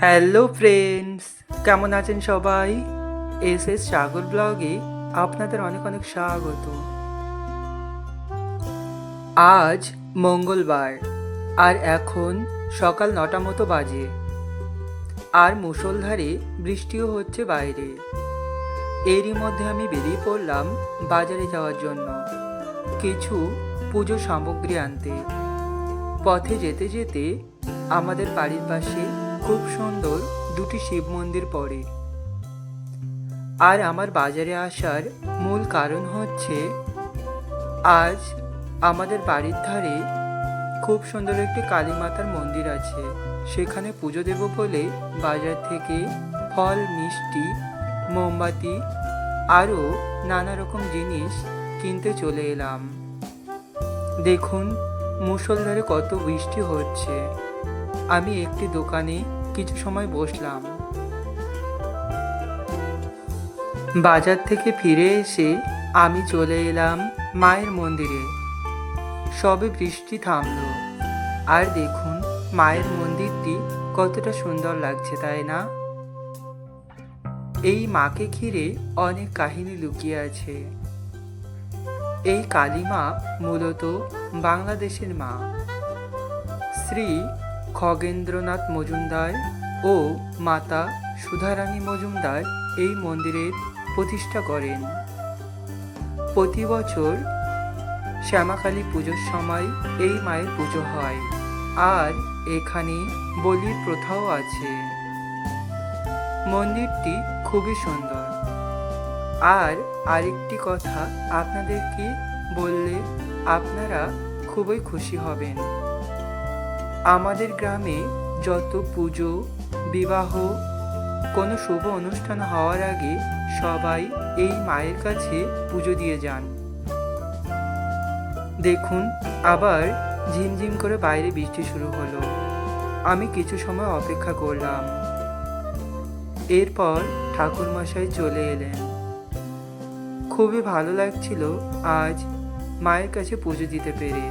Hello friends কেমন আছেন সবাই? এস এস সাগর ব্লগে আপনাদের অনেক অনেক স্বাগত। আজ মঙ্গলবার, আর এখন সকাল নটা মতো বাজে। আর মুষলধারে বৃষ্টিও হচ্ছে বাইরে। এরই মধ্যে আমি বেরিয়ে পড়লাম বাজারে যাওয়ার জন্য। কিছু পুজো সামগ্রী আনতে। পথে যেতে যেতে আমাদের বাড়ির পাশে খুব সুন্দর দুটি শিব মন্দির পড়ে। আর আমার বাজারে আসার মূল কারণ হচ্ছে, আজ আমাদের বাড়ির ধারে খুব সুন্দর একটি কালী মাতার মন্দির আছে। সেখানে পুজো দেব বলে বাজার থেকে ফল, মিষ্টি, মোমবাতি আরও নানা রকম জিনিস কিনতে চলে এলাম। দেখুন, মুষলধারে কত বৃষ্টি হচ্ছে। আমি একটি দোকানে কিছু সময় বসলাম। বাজার থেকে ফিরে এসে আমি চলে এলাম মায়ের মন্দিরে। সবে বৃষ্টি থামলো। আর দেখুন, মায়ের মন্দিরটি কতটা সুন্দর লাগছে, তাই না? এই মাকে ঘিরে অনেক কাহিনী লুকিয়ে আছে। এই কালী মা মূলত বাংলাদেশের মা। শ্রী খগেন্দ্রনাথ মজুমদার ও মাতা সুধারানী মজুমদার এই মন্দিরের প্রতিষ্ঠা করেন। প্রতি বছর শ্যামাকালী পুজোর সময় এই মায়ের পুজো হয়। আর এখানে বলির প্রথাও আছে। মন্দিরটি খুবই সুন্দর। আর আরেকটি কথা আপনাদেরকে বললে আপনারা খুবই খুশি হবেন। আমাদের গ্রামে যত পুজো, বিবাহ, কোনো শুভ অনুষ্ঠান হওয়ার আগে সবাই এই মায়ের কাছে পুজো দিয়ে যান। দেখুন, আবার ঝিমঝিম করে বাইরে বৃষ্টি শুরু হলো। আমি কিছু সময় অপেক্ষা করলাম। এরপর ঠাকুরমশাই চলে এলেন। খুবই ভালো লাগছিল আজ মায়ের কাছে পুজো দিতে পেরে।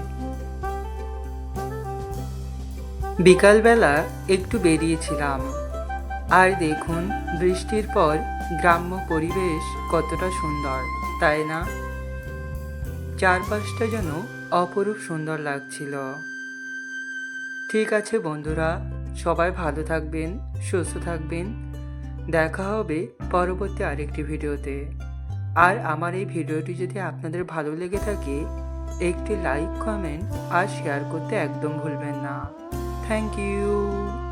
বিকালবেলা একটু বেরিয়েছিলাম। আর দেখুন, বৃষ্টির পর গ্রাম্য পরিবেশ কতটা সুন্দর, তাই না? চারপাশটা যেন অপরূপ সুন্দর লাগছিল। ঠিক আছে বন্ধুরা, সবাই ভালো থাকবেন, সুস্থ থাকবেন। দেখা হবে পরবর্তী আরেকটি ভিডিওতে। আর আমার এই ভিডিওটি যদি আপনাদের ভালো লেগে থাকে, একটি লাইক, কমেন্ট আর শেয়ার করতে একদম ভুলবেন না। Thank you.